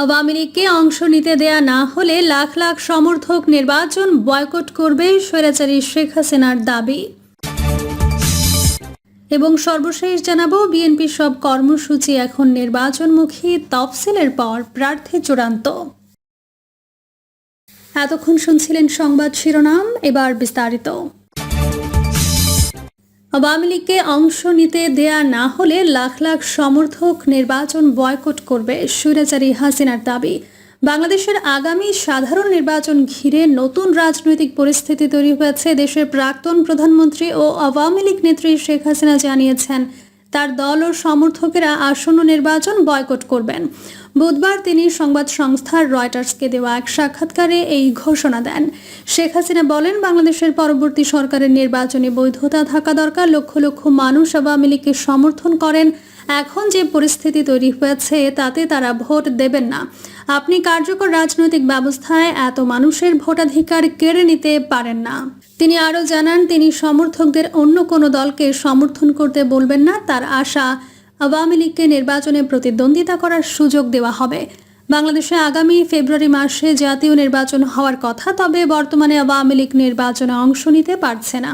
আওয়ামী লীগকে অংশ নিতে দেয়া না হলে লাখ লাখ সমর্থক নির্বাচন বয়কট করবে স্বৈরাচারী শেখ হাসিনার দাবি। এবং সর্বশেষ জানাব, বিএনপি সব কর্মসূচি এখন নির্বাচনমুখী, তফসিলের পর প্রার্থী চূড়ান্ত। এতক্ষণ শুনছিলেন সংবাদ শিরোনাম, এবার বিস্তারিত। আওয়ামী লীগকে অংশ নিতে দেয়া না হলে লাখ লাখ সমর্থক নির্বাচন বয়কট করবে সুরাচারী হাসিনার দাবি। বাংলাদেশের আগামী সাধারণ নির্বাচন ঘিরে নতুন রাজনৈতিক পরিস্থিতি তৈরি হয়েছে দেশের প্রাক্তন প্রধানমন্ত্রী ও আওয়ামী লীগ নেত্রী শেখ হাসিনা জানিয়েছেন। তার দল ও সমর্থকেরা আসন্ন নির্বাচন বয়কট করবেন। বুধবার তিনি সংবাদ সংস্থার রয়টার্সকে দেওয়া এক সাক্ষাৎকারে এই ঘোষণা দেন। শেখ হাসিনা বলেন, বাংলাদেশের পরবর্তী সরকারের নির্বাচনে বৈধতা থাকা দরকার। লক্ষ লক্ষ মানুষ আওয়ামী লীগকে সমর্থন করেন। এখন যে পরিস্থিতি তৈরি হয়েছে, তাতে তারা ভোট দেবেন না। আপনি কার্যকর রাজনৈতিক ব্যবস্থায় এত মানুষের ভোটাধিকার কেড়ে নিতে পারেন না। তিনি আরও জানান, তিনি সমর্থকদের অন্য কোনো দলকে সমর্থন করতে বলবেন না। তার আশা আওয়ামী লীগকে নির্বাচনে প্রতিদ্বন্দ্বিতা করার সুযোগ দেওয়া হবে। বাংলাদেশে আগামী ফেব্রুয়ারি মাসে জাতীয় নির্বাচন হওয়ার কথা, তবে বর্তমানে আওয়ামী লীগ নির্বাচনে অংশ নিতে পারছে না।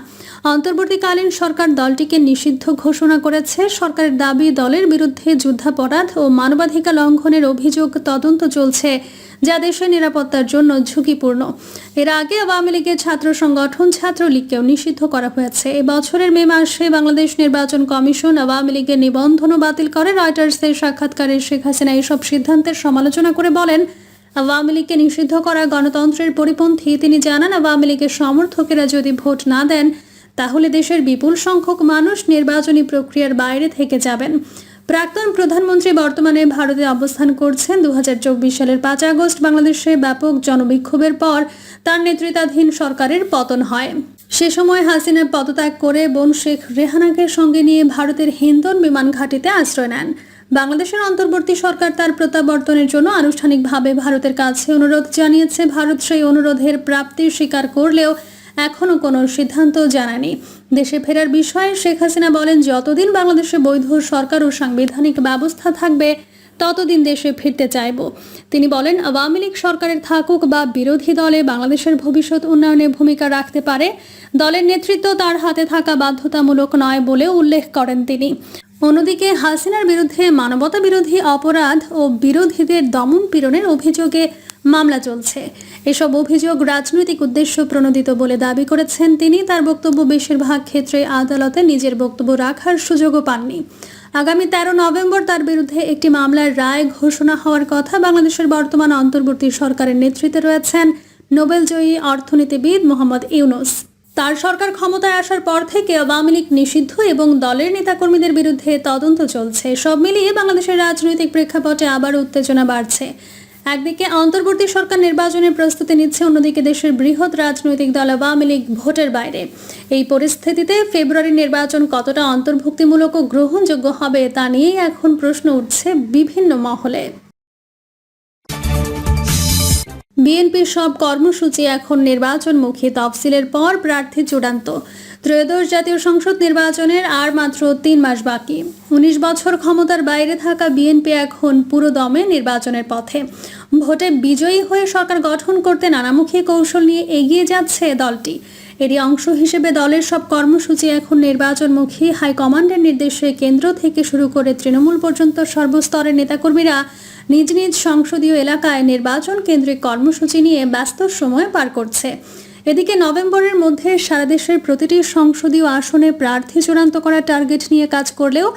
অন্তর্বর্তীকালীন সরকার দলটিকে নিষিদ্ধ ঘোষণা করেছে। সরকারের দাবি, দলের বিরুদ্ধে যুদ্ধাপরাধ ও মানবাধিকার লঙ্ঘনের অভিযোগ তদন্ত চলছে। যা দেশের নিরাপত্তার জন্য ঝুঁকিপূর্ণ। এর আগে আওয়ামী লীগের ছাত্র সংগঠন ছাত্রলীগকেও নিষিদ্ধ করা হয়েছে। এ বছরের মে মাসে বাংলাদেশ নির্বাচন কমিশন আওয়ামী লীগের নিবন্ধনও বাতিল করে। রয়টার্সের সাক্ষাৎকারে শেখ হাসিনা এসব সিদ্ধান্তের সমালোচনা করে বলেন, আওয়ামী লীগকে নিষিদ্ধ করা গণতন্ত্রের পরিপন্থী। তিনি জানান, আওয়ামী লীগের সমর্থকেরা যদি ভোট না দেন, তাহলে দেশের বিপুল সংখ্যক মানুষ নির্বাচনী প্রক্রিয়ার বাইরে থেকে যাবেন। প্রাক্তন প্রধানমন্ত্রী বর্তমানে ভারতে অবস্থান করছেন। দুহাজার চব্বিশ সালের পাঁচ আগস্ট বাংলাদেশে ব্যাপক জনবিক্ষোভের পর তার নেতৃত্বাধীন সরকারের পতন হয়। সে সময় হাসিনা পদত্যাগ করে বোন শেখ রেহানাকে সঙ্গে নিয়ে ভারতের হিন্দন বিমান ঘাঁটিতে আশ্রয় নেন। বাংলাদেশের অন্তর্বর্তী সরকার তার প্রত্যাবর্তনের জন্য আনুষ্ঠানিকভাবে ভারতের কাছে অনুরোধ জানিয়েছে। ভারত সেই অনুরোধের প্রাপ্তি স্বীকার করলেও এখনও কোনো সিদ্ধান্ত জানায়নি। দেশে ফেরার বিষয়ে শেখ হাসিনা বলেন, যতদিন বাংলাদেশে বৈধ সরকার ও সাংবিধানিক ব্যবস্থা থাকবে, ততদিন দেশে ফিরতে চাইব। তিনি বলেন, আওয়ামী লীগ সরকারের থাকুক বা বিরোধী দলে বাংলাদেশের ভবিষ্যৎ উন্নয়নে ভূমিকা রাখতে পারে, দলের নেতৃত্ব তার হাতে থাকা বাধ্যতামূলক নয় বলে উল্লেখ করেন তিনি। অন্যদিকে, হাসিনার বিরুদ্ধে মানবতা বিরোধী অপরাধ ও বিরোধীদের দমন পীড়নের অভিযোগে মামলা চলছে। এসব অভিযোগ রাজনৈতিক উদ্দেশ্য প্রণোদিত বলে দাবি করেছেন তিনি। তার বক্তব্য বেশিরভাগ ক্ষেত্রে আদালতে নিজের বক্তব্য রাখার সুযোগও পাননি। আগামী তেরো নভেম্বর তার বিরুদ্ধে একটি মামলার রায় ঘোষণা হওয়ার কথা বাংলাদেশের বর্তমান অন্তর্বর্তী সরকারের নেতৃত্বে রয়েছেন নোবেলজয়ী অর্থনীতিবিদ মোহাম্মদ ইউনুস। তার সরকার ক্ষমতায় আসার পর থেকে আওয়ামী লীগ নিষিদ্ধ এবং দলের নেতাকর্মীদের বিরুদ্ধে তদন্ত চলছে। সব মিলিয়ে বাংলাদেশের রাজনৈতিক প্রেক্ষাপটে আবার উত্তেজনা বাড়ছে। একদিকে অন্তর্বর্তী সরকার নির্বাচনের প্রস্তুতি নিচ্ছে, অন্যদিকে দেশের বৃহৎ রাজনৈতিক দল আওয়ামী লীগ ভোটের বাইরে। এই পরিস্থিতিতে ফেব্রুয়ারি নির্বাচন কতটা অন্তর্ভুক্তিমূলক ও গ্রহণযোগ্য হবে তা নিয়েই এখন প্রশ্ন উঠছে বিভিন্ন মহলে। বিএনপির সব কর্মসূচি এখন নির্বাচনমুখী, তফসিলের পর প্রার্থী চূড়ান্ত। ত্রয়োদশ জাতীয় সংসদ নির্বাচনের আর মাত্র তিন মাস বাকি। উনিশ বছর ক্ষমতার বাইরে থাকা বিএনপি এখন পুরো দমে নির্বাচনের পথে। ভোটে বিজয়ী হয়ে সরকার গঠন করতে নানামুখী কৌশল নিয়ে এগিয়ে যাচ্ছে দলটি। এরই অংশ হিসেবে দলের সব কর্মসূচি এখন নির্বাচনমুখী হাইকমান্ডের নির্দেশে কেন্দ্র থেকে শুরু করে তৃণমূল পর্যন্ত সর্বস্তরের নেতাকর্মীরা নিজ নিজ সংসদীয় এলাকায় নির্বাচন কেন্দ্রিক কর্মসূচি নিয়ে ব্যস্ত সময় পার করছে। এদিকে নভেম্বরের মধ্যে সারা দেশের প্রতিটি সংসদীয় আসনে প্রার্থী চূড়ান্ত করার টার্গেট নিয়ে কাজ করলেও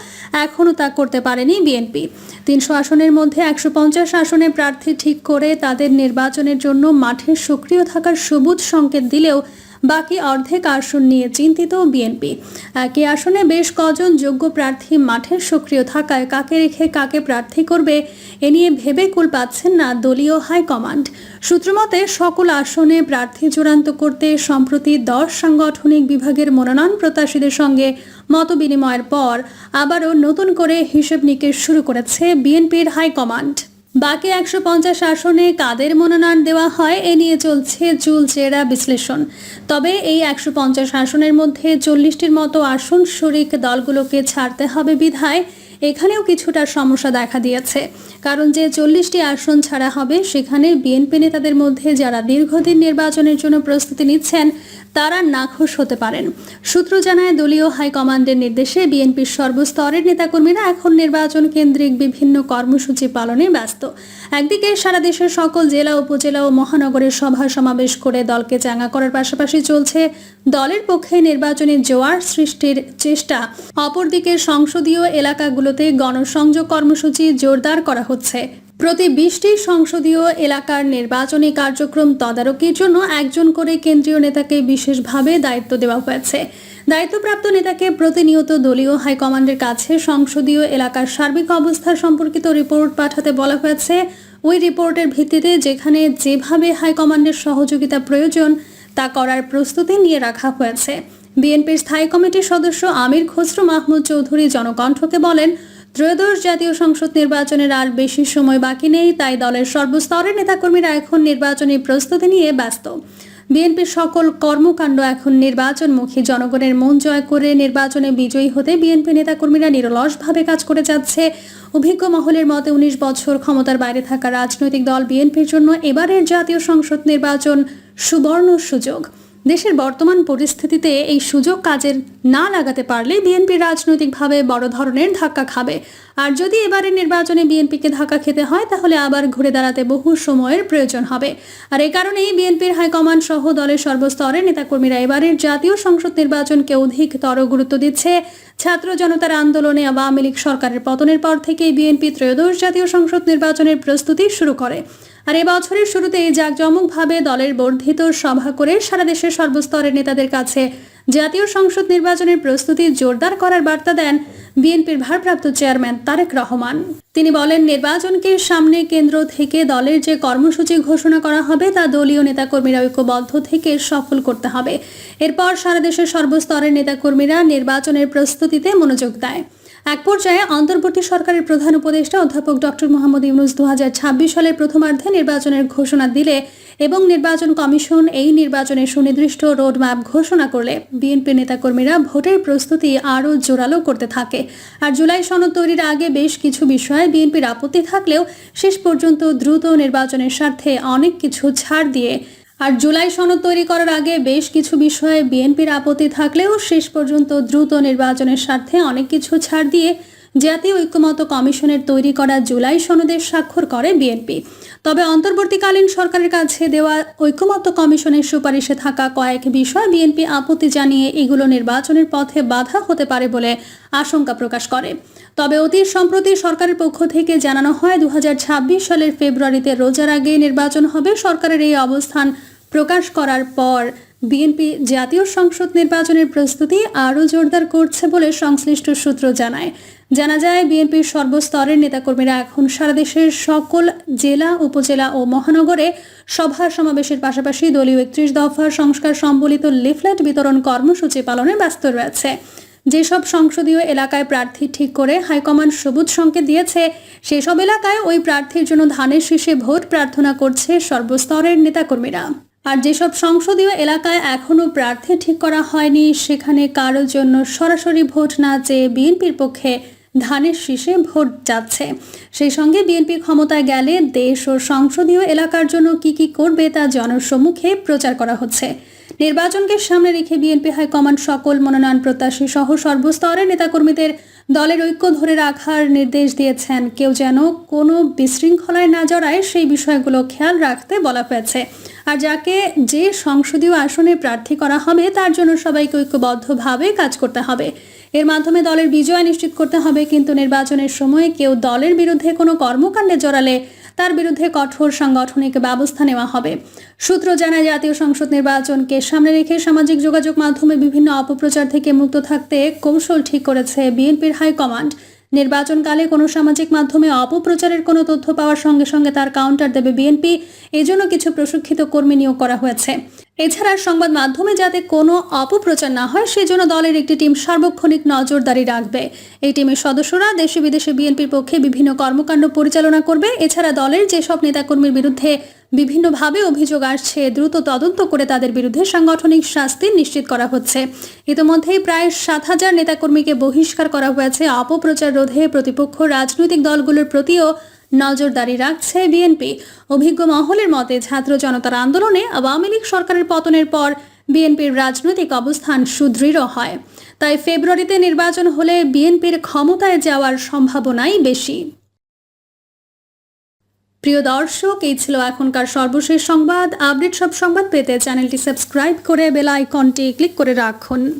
এখনও তা করতে পারেনি বিএনপি। তিনশো আসনের মধ্যে একশো পঞ্চাশ আসনে প্রার্থী ঠিক করে তাদের নির্বাচনের জন্য মাঠে সক্রিয় থাকার সবুজ সংকেত দিলেও বাকি অর্ধেক আসন নিয়ে চিন্তিত বিএনপি। একই আসনে বেশ কজন যোগ্য প্রার্থী মাঠের সক্রিয় থাকায় কাকে রেখে কাকে প্রার্থী করবে, এ নিয়ে ভেবে কুল পাচ্ছেন না দলীয় হাইকমান্ড। সূত্রমতে, সকল আসনে প্রার্থী চূড়ান্ত করতে সম্প্রতি দশ সাংগঠনিক বিভাগের মনোনয়ন প্রত্যাশীদের সঙ্গে মত বিনিময়ের পর আবারও নতুন করে হিসেব নিকেশ শুরু করেছে বিএনপির হাইকমান্ড। বাকি একশো পঞ্চাশ আসনে কাদের মনোনয়ন দেওয়া হয় এ নিয়ে চলছে চুলচেরা বিশ্লেষণ। তবে এই একশো পঞ্চাশ আসনের মধ্যে চল্লিশটির মতো আসন শরিক দলগুলোকে ছাড়তে হবে বিধায়। এখানেও কিছুটা সমস্যা দেখা দিয়েছে। কারণ যে চল্লিশটি আসন ছাড়া হবে, সেখানে বিএনপি নেতাদের মধ্যে যারা দীর্ঘদিন নির্বাচনের জন্য প্রস্তুতি নিচ্ছেন তারা নাখোশ হতে পারেন। সূত্র জানায়, দলীয় হাইকমান্ডের নির্দেশে বিএনপির সর্বস্তরের নেতাকর্মীরা এখন নির্বাচন কেন্দ্রিক বিভিন্ন কর্মসূচি পালনে ব্যস্ত। একদিকে সারা দেশের সকল জেলা, উপজেলা ও মহানগরের সভা সমাবেশ করে দলকে চাঙ্গা করার পাশাপাশি চলছে দলের পক্ষে নির্বাচনী জোয়ার সৃষ্টির চেষ্টা। অপরদিকে সংসদীয় এলাকাগুলোতে গণসংযোগ কর্মসূচি জোরদার করা হচ্ছে। প্রতি বিশটি সংসদীয় এলাকার নির্বাচনী কার্যক্রম তদারকির জন্য একজন করে কেন্দ্রীয় নেতাকে বিশেষভাবে দায়িত্ব দেওয়া হয়েছে। দায়িত্বপ্রাপ্ত নেতাকে প্রতিনিয়ত দলীয় হাইকমান্ডের কাছে সংসদীয় এলাকার সার্বিক অবস্থা সম্পর্কিত রিপোর্ট পাঠাতে বলা হয়েছে। ওই রিপোর্টের ভিত্তিতে যেখানে যেভাবে হাইকমান্ডের সহযোগিতা প্রয়োজন, তা করার প্রস্তুতি নিয়ে রাখা হয়েছে। বিএনপির স্থায়ী কমিটির সদস্য আমির খসরু মাহমুদ চৌধুরী জনকণ্ঠকে বলেন ত্রয়োদশ জাতীয় সংসদ নির্বাচনের আর বেশি সময় বাকি নেই, তাই দলের সর্বস্তরের নেতাকর্মীরা এখন নির্বাচনী প্রস্তুতি নিয়ে ব্যস্ত। বিএনপির সকল কর্মকাণ্ড এখন নির্বাচনমুখী। জনগণের মন জয় করে নির্বাচনে বিজয়ী হতে বিএনপি নেতাকর্মীরা নিরলসভাবে কাজ করে যাচ্ছে। অভিজ্ঞ মহলের মতে উনিশ বছর ক্ষমতার বাইরে থাকা রাজনৈতিক দল বিএনপির জন্য এবারের জাতীয় সংসদ নির্বাচন সুবর্ণ সুযোগ। দেশের বর্তমান পরিস্থিতিতে এই সুযোগ কাজের না লাগাতে পারলে বিএনপি রাজনৈতিকভাবে বড় ধরনের ধাক্কা খাবে। আর যদি এবারের নির্বাচনে বিএনপিকে ধাক্কা খেতে হয়, তাহলে আবার ঘুরে দাঁড়াতে বহু সময়ের প্রয়োজন হবে। আর এই কারণেই বিএনপির হাইকমান্ড সহ দলের সর্বস্তরের নেতাকর্মীরা এবারের জাতীয় সংসদ নির্বাচনকে অধিকতর গুরুত্ব দিচ্ছে। ছাত্র জনতার আন্দোলনে আওয়ামী লীগ সরকারের পতনের পর থেকেই বিএনপি ত্রয়োদশ জাতীয় সংসদ নির্বাচনের প্রস্তুতি শুরু করে। আর এ বছরের শুরুতে জাঁকজমকভাবে দলের বর্ধিত সভা করে সারা দেশের সর্বস্তরের নেতাদের কাছে জাতীয় সংসদ নির্বাচনের প্রস্তুতি জোরদার করার বার্তা দেন বিএনপির ভারপ্রাপ্ত চেয়ারম্যান তারেক রহমান। তিনি বলেন, নির্বাচনকে সামনে কেন্দ্র থেকে দলের যে কর্মসূচি ঘোষণা করা হবে, তা দলীয় নেতাকর্মীরা ঐক্যবদ্ধ থেকে সফল করতে হবে। এরপর সারা দেশের সর্বস্তরের নেতাকর্মীরা নির্বাচনের প্রস্তুতিতে মনোযোগ দেয়। এক পর্যায়ে অন্তর্বর্তী সরকারের প্রধান উপদেষ্টা অধ্যাপক ডক্টর মোহাম্মদ ইউনুস দু সালের প্রথমার্ধে নির্বাচনের ঘোষণা দিলে এবং নির্বাচন কমিশন এই নির্বাচনের সুনির্দিষ্ট রোডম্যাপ ঘোষণা করলে বিএনপি নেতাকর্মীরা ভোটের প্রস্তুতি আরও জোরালো করতে থাকে। আর জুলাই সনদ তৈরির আগে বেশ কিছু বিষয়ে বিএনপির আপত্তি থাকলেও শেষ পর্যন্ত দ্রুত নির্বাচনের স্বার্থে অনেক কিছু ছাড় দিয়ে আর জুলাই সনদ তৈরি করার আগে বেশ কিছু বিষয়ে বিএনপির আপত্তি থাকলেও শেষ পর্যন্ত দ্রুত নির্বাচনের স্বার্থে অনেক কিছু ছাড় দিয়ে জাতীয় ঐক্যমত কমিশনের তৈরি করা জুলাই সনদের স্বাক্ষর করে বিএনপি। তবে অন্তর্বর্তীকালীন সরকারের কাছে দেওয়া ঐক্যমত্য কমিশনের সুপারিশে থাকা কয়েক বিষয় বিএনপি আপত্তি জানিয়ে এগুলো নির্বাচনের পথে বাধা হতে পারে বলে আশঙ্কা প্রকাশ করে। তবে অতি সম্প্রতি সরকারের পক্ষ থেকে জানানো হয় দু হাজার ছাব্বিশ সালের ফেব্রুয়ারিতে রোজার আগে নির্বাচন হবে। সরকারের এই অবস্থান প্রকাশ করার পর বিএনপি জাতীয় সংসদ নির্বাচনের প্রস্তুতি আরও জোরদার করছে বলে সংশ্লিষ্ট সূত্র জানায়। জানা যায়, বিএনপির সর্বস্তরের নেতাকর্মীরা এখন সারা দেশের সকল জেলা, উপজেলা ও মহানগরে সভা সমাবেশের পাশাপাশি দলীয় একত্রিশ দফা সংস্কার সম্বলিত লিফলেট বিতরণ কর্মসূচি পালনে ব্যস্ত রয়েছে। যেসব সংসদীয় এলাকায় প্রার্থী ঠিক করে হাইকমান্ড সবুজ সংকেত দিয়েছে, সেসব এলাকায় ওই প্রার্থীর জন্য ধানের শীষে ভোট প্রার্থনা করছে সর্বস্তরের নেতাকর্মীরা। আর যেসব সংসদীয় এলাকায় এখনও প্রার্থী ঠিক করা হয়নি, সেখানে কারোর জন্য সরাসরি ভোট না চেয়ে বিএনপির পক্ষে ধানের শীষে ভোট যাচ্ছে। সেই সঙ্গে বিএনপি ক্ষমতায় গেলে দেশ ও সংসদীয় এলাকার জন্য কি কি করবে তা জনসম্মুখে প্রচার করা হচ্ছে। নির্বাচনকে সামনে রেখে বিএনপি হাইকমান্ড সকল মনোনয়ন প্রত্যাশী সহ সর্বস্তরের নেতাকর্মীদের দলের ঐক্য ধরে রাখার নির্দেশ দিয়েছেন। কেউ যেন কোনো বিশৃঙ্খলায় না জড়ায় সেই বিষয়গুলো খেয়াল রাখতে বলা হয়েছে। আর যাকে যে সংসদীয় আসনে প্রার্থী করা হবে, তার জন্য সবাইকে ঐক্যবদ্ধভাবে কাজ করতে হবে। এর মাধ্যমে দলের বিজয় নিশ্চিত করতে হবে, কিন্তু নির্বাচনের সময় কেউ দলের বিরুদ্ধে কোনো কর্মকাণ্ডে জড়ালে তার বিরুদ্ধে কঠোর সাংগঠনিক ব্যবস্থা নেওয়া হবে। সূত্র জানায়, জাতীয় সংসদ নির্বাচনকে সামনে রেখে সামাজিক যোগাযোগ মাধ্যমে বিভিন্ন অপপ্রচার থেকে মুক্ত থাকতে কৌশল ঠিক করেছে বিএনপির হাইকমান্ড। নির্বাচনকালে কোনো সামাজিক মাধ্যমে অপপ্রচারের কোনো তথ্য পাওয়ার সঙ্গে সঙ্গে তার কাউন্টার দেবে বিএনপি। এজন্য কিছু প্রশিক্ষিত কর্মী নিয়োগ করা হয়েছে। এছাড়া সংবাদ মাধ্যমে যাতে কোনো অপপ্রচার না হয়, সেজন্য দলের একটি টিম সার্বক্ষণিক নজরদারি রাখবে। এই টিমের সদস্যরা দেশে বিদেশে বিএনপির পক্ষে বিভিন্ন কর্মকাণ্ড পরিচালনা করবে। এছাড়া দলের যেসব নেতাকর্মীর বিরুদ্ধে বিভিন্নভাবে অভিযোগ আসছে, দ্রুত তদন্ত করে তাদের বিরুদ্ধে সাংগঠনিক শাস্তি নিশ্চিত করা হচ্ছে। ইতিমধ্যেই প্রায় সাত হাজার নেতাকর্মীকে বহিষ্কার করা হয়েছে। অপপ্রচার রোধে প্রতিপক্ষ রাজনৈতিক দলগুলোর প্রতিও নজরদারি রাখছে বিএনপি। অভিজ্ঞ মহলের মতে ছাত্র জনতার আন্দোলনে আওয়ামী লীগ সরকারের পতনের পর বিএনপির রাজনৈতিক অবস্থান সুদৃঢ় হয়। তাই ফেব্রুয়ারিতে নির্বাচন হলে বিএনপির ক্ষমতায় যাওয়ার সম্ভাবনাই বেশি। প্রিয় দর্শক, এই ছিল এখনকার সর্বশেষ সংবাদ। আপডেট সব সংবাদ পেতে চ্যানেলটি সাবস্ক্রাইব করে বেল আইকনটি ক্লিক করে রাখুন।